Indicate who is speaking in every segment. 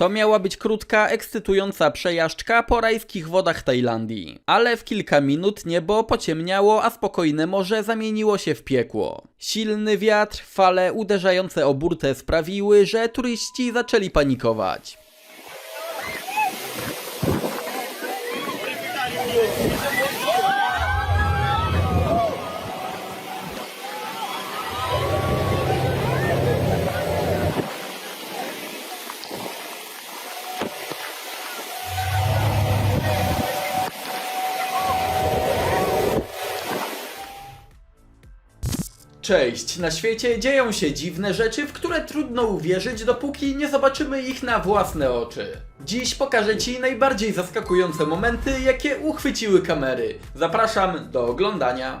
Speaker 1: To miała być krótka, ekscytująca przejażdżka po rajskich wodach Tajlandii. Ale w kilka minut niebo pociemniało, a spokojne morze zamieniło się w piekło. Silny wiatr, fale uderzające o burtę sprawiły, że turyści zaczęli panikować. Cześć! Na świecie dzieją się dziwne rzeczy, w które trudno uwierzyć, dopóki nie zobaczymy ich na własne oczy. Dziś pokażę Ci najbardziej zaskakujące momenty, jakie uchwyciły kamery. Zapraszam do oglądania.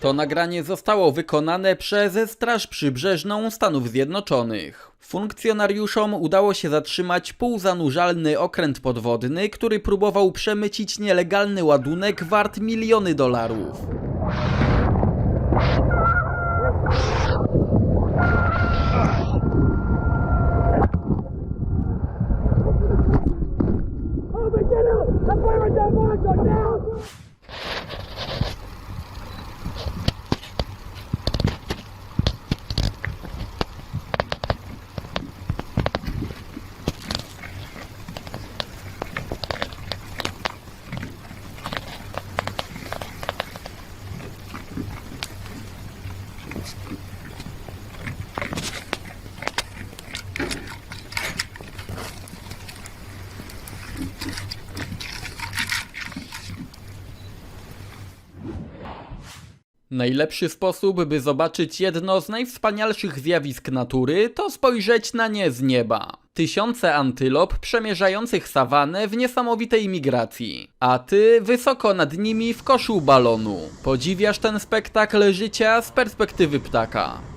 Speaker 1: To nagranie zostało wykonane przez Straż Przybrzeżną Stanów Zjednoczonych. Funkcjonariuszom udało się zatrzymać półzanurzalny okręt podwodny, który próbował przemycić nielegalny ładunek wart miliony dolarów. Najlepszy sposób, by zobaczyć jedno z najwspanialszych zjawisk natury, to spojrzeć na nie z nieba. Tysiące antylop przemierzających sawanę w niesamowitej migracji, a ty wysoko nad nimi w koszu balonu. Podziwiasz ten spektakl życia z perspektywy ptaka.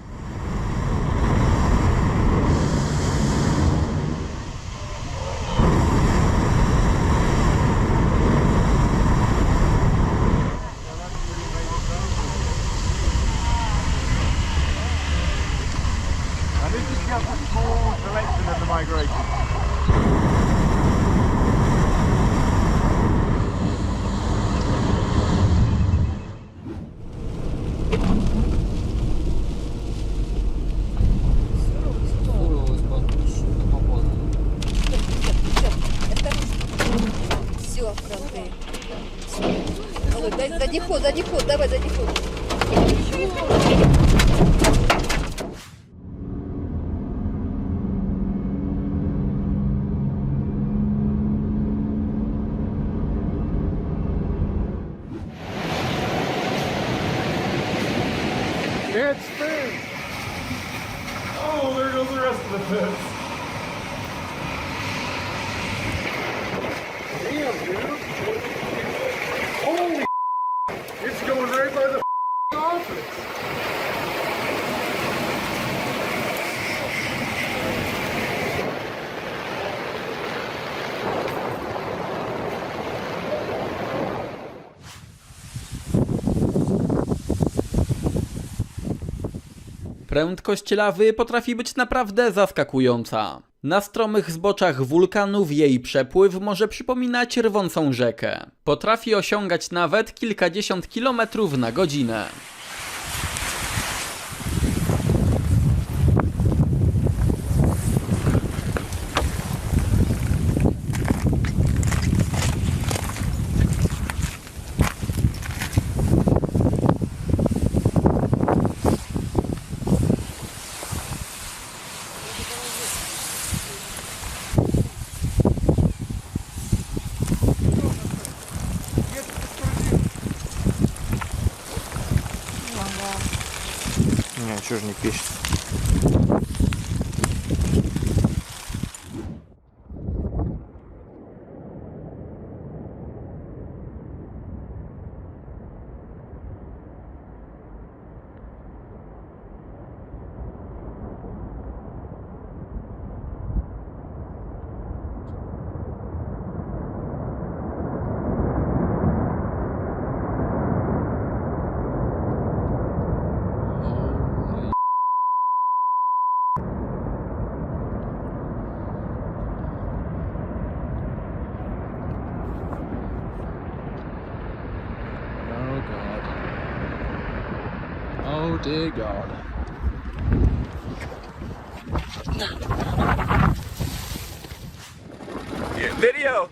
Speaker 2: Is just a small selection of the migration.
Speaker 3: Дай, дай ход, дай ход, давай, дай ход.
Speaker 1: Prędkość lawy potrafi być naprawdę zaskakująca. Na stromych zboczach wulkanów jej przepływ może przypominać rwącą rzekę. Potrafi osiągać nawet kilkadziesiąt kilometrów na godzinę.
Speaker 4: Не, что же не пишет? Oh dear god.
Speaker 5: Video.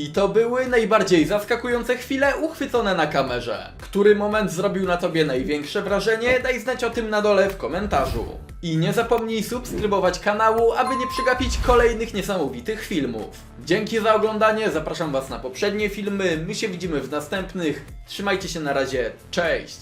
Speaker 1: I to były najbardziej zaskakujące chwile uchwycone na kamerze. Który moment zrobił na tobie największe wrażenie? Daj znać o tym na dole w komentarzu. I nie zapomnij subskrybować kanału, aby nie przegapić kolejnych niesamowitych filmów. Dzięki za oglądanie, zapraszam was na poprzednie filmy, my się widzimy w następnych. Trzymajcie się na razie, cześć!